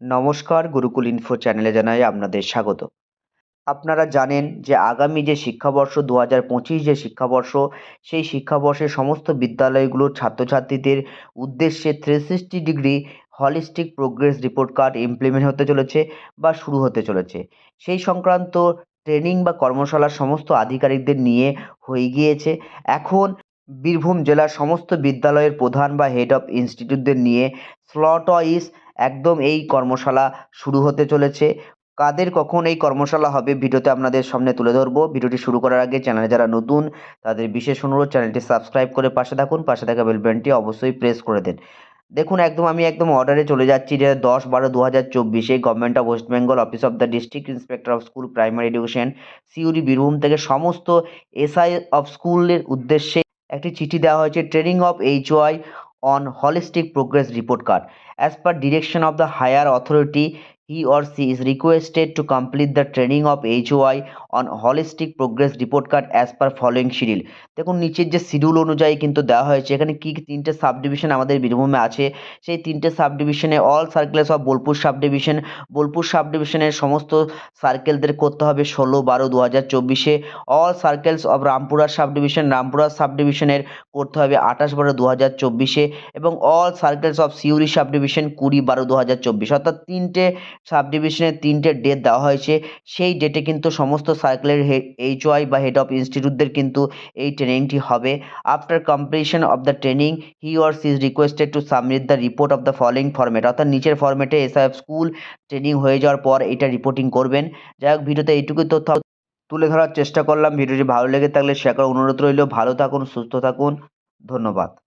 নমস্কার গুরুকুল ইনফো চ্যানেলে জানাই আপনাদের স্বাগত। আপনারা জানেন যে আগামী যে শিক্ষাবর্ষ দু হাজার পঁচিশ যে শিক্ষাবর্ষ, সেই শিক্ষাবর্ষে সমস্ত বিদ্যালয়গুলোর ছাত্রছাত্রীদের উদ্দেশ্যে three sixty degree holistic progress report card implement হতে চলেছে বা শুরু হতে চলেছে। সেই সংক্রান্ত ট্রেনিং বা কর্মশালার সমস্ত আধিকারিকদের নিয়ে হয়ে গিয়েছে। এখন বীরভূম জেলার সমস্ত বিদ্যালয়ের প্রধান বা হেড অফ ইনস্টিটিউটদের নিয়ে স্লট ওয়াইজ একদম এই কর্মশালা শুরু হতে চলেছে। কাদের কখন এই কর্মশালা হবে ভিডিওতে আপনাদের সামনে তুলে ধরবো। ভিডিওটি শুরু করার আগে চ্যানেলে যারা নতুন, তাদের বিশেষ অনুরোধ, চ্যানেলটি সাবস্ক্রাইব করে পাশে থাকুন। পাশে থাকা বেল বাটনটি অবশ্যই প্রেস করে দেন। দেখুন, একদম আমি একদম অর্ডারে চলে যাচ্ছি যে দশ বারো দু হাজার চব্বিশে government of West Bengal office of the district inspector of school primary education Suri Birbhum থেকে সমস্ত এসআই অফ স্কুলের উদ্দেশ্যে একটি চিঠি দেওয়া হয়েছে। Training of HY on holistic progress report card as per direction of the higher authority he or she is requested to complete the training of HOI on holistic progress report card as per following schedule. দেখুন, নিচের যে schedule অনুযায়ী কিন্তু দেওয়া হয়েছে, এখানে কি তিনটে সাব ডিভিশন আমাদের বীরভূমে আছে। সেই তিনটে সাব ডিভিশনে all circles of Bolpur sub division Bolpur sub ডিভিশনের সমস্ত সার্কেলদের করতে হবে ষোলো বারো দু হাজার চব্বিশে। All circles of Rampura sub division Rampura sub ডিভিশনের করতে হবে আঠাশ বারো দু হাজার চব্বিশে। এবং all circles of Suri sub division কুড়ি বারো দু হাজার চব্বিশ। অর্থাৎ তিনটে সাব ডিভিশনের তিনটে ডেট দেওয়া হয়েছে। সেই ডেটে কিন্তু সমস্ত সার্কেলের এইচ ওয়াই বা হেড অফ ইনস্টিটিউটদের কিন্তু এই ট্রেনিংটি হবে। After completion of the training he or she is requested to submit the report of the following format অর্থাৎ নিচের ফরম্যাটে এসআইএফ স্কুল ট্রেনিং হয়ে যাওয়ার পর এটা রিপোর্টিং করবেন। যাই হোক, ভিডিওতে এইটুকুই তথ্য তুলে ধরার চেষ্টা করলাম। ভিডিওটি ভালো লেগে থাকলে করার অনুরোধ রইল। ভালো থাকুন, সুস্থ থাকুন। ধন্যবাদ।